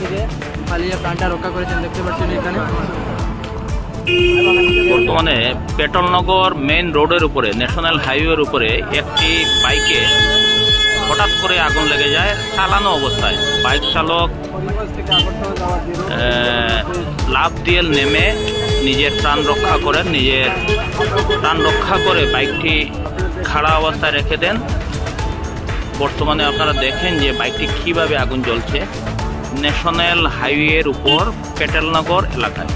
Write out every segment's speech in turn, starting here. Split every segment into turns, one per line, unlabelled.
থেকে প্রাণটা রক্ষা করেছেন, দেখতে পাচ্ছেন এখানে।
বর্তমানে পেট্রোলনগর মেইন রোডের উপরে, ন্যাশনাল হাইওয়ের উপরে একটি বাইকে হঠাৎ করে আগুন লেগে যায়, চালানো অবস্থায়। বাইক চালক লাফ দিয়ে নেমে নিজের প্রাণ রক্ষা করেন, নিজের প্রাণ রক্ষা করে বাইকটি খাড়া অবস্থায় রেখে দেন। বর্তমানে আপনারা দেখেন যে বাইকটি কীভাবে আগুন জ্বলছে। ন্যাশনাল হাইওয়ের উপর পেটেলনগর এলাকায়।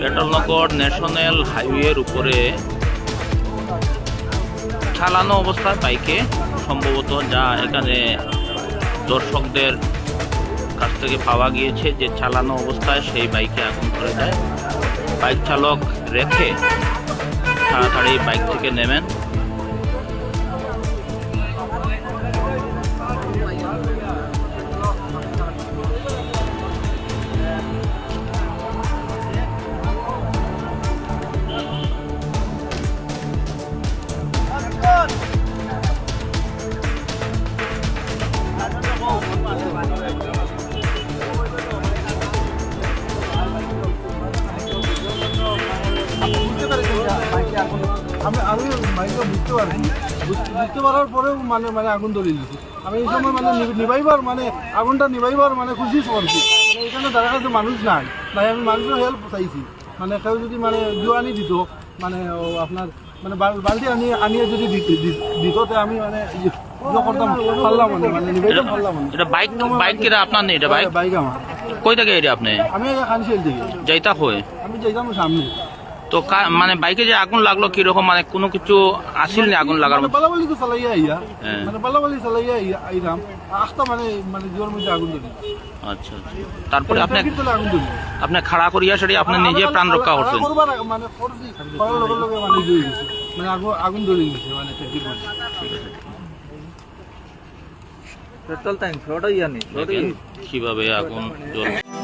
পেট্রোলনগর ন্যাশনাল হাইওয়ের উপরে চালানো অবস্থায় বাইকে সম্ভবত যা এখানে দর্শকদের কাছ থেকে পাওয়া গিয়েছে যে চালানো অবস্থায় সেই বাইকে আগুন ধরে দেয়। বাইক চালক রেখে তাড়াতাড়ি বাইক থেকে নেমেন।
আমি আমি বাইকটা বুঝতে পারছি বুঝতে পারার পরেও মানে মানে আগুন ধরিয়ে দিচ্ছি আমি এই সময় মানে নিভ- নিভাইবার মানে আগুনটা নিভাইবার মানে খুশি করছি। মানে এখানে দাঁড়া কাছে মানুষ নাই। তাই আমি মানুষের হেল্প চাইছি। মানে কেউ যদি মানে জোয়ানি দিত মানে আপনার মানে বাল- বালতি আনি আনিয়ে যদি দিত- আমি মানে ইয়ে করতাম। পারলাম মানে মানে পারলাম মানে।
এটা বাইক বাইক কিরা আপনার নেই এটা বাইক
বাইক? আমার।
কই থেকে এটা আপনি?
আমি খানশিল থেকে।
যাইতা হয়ে
আমি যাইতাম সামনে।
তো মানে বাইকে যে আগুন লাগল কীরকম? মানে কোনো কিছু আসিল না আগুন লাগার
মানে বালাবালি তো চালাইয়া আইয়া
হ্যাঁ।
মানে বালাবালি চালাইয়া আইয়া আইরাম আস্তা মানে মানে জোর মধ্যে আগুন ধরি
আচ্ছা আচ্ছা। তারপরে আপনি আপনি খাড়া করিয়া সেটি আপনি নিজে প্রাণ রক্ষা করছেন?
মানে করছি করার লগে লগে মানে জুই গেছে। মানে আগুন আগুন ধরে গেছে মানে ট্যাঙ্কির মধ্যে
পেট্রোল ট্যাঙ্ক ফ্লোটাই জানি
দেখেন কীভাবে আগুন জ্বলছে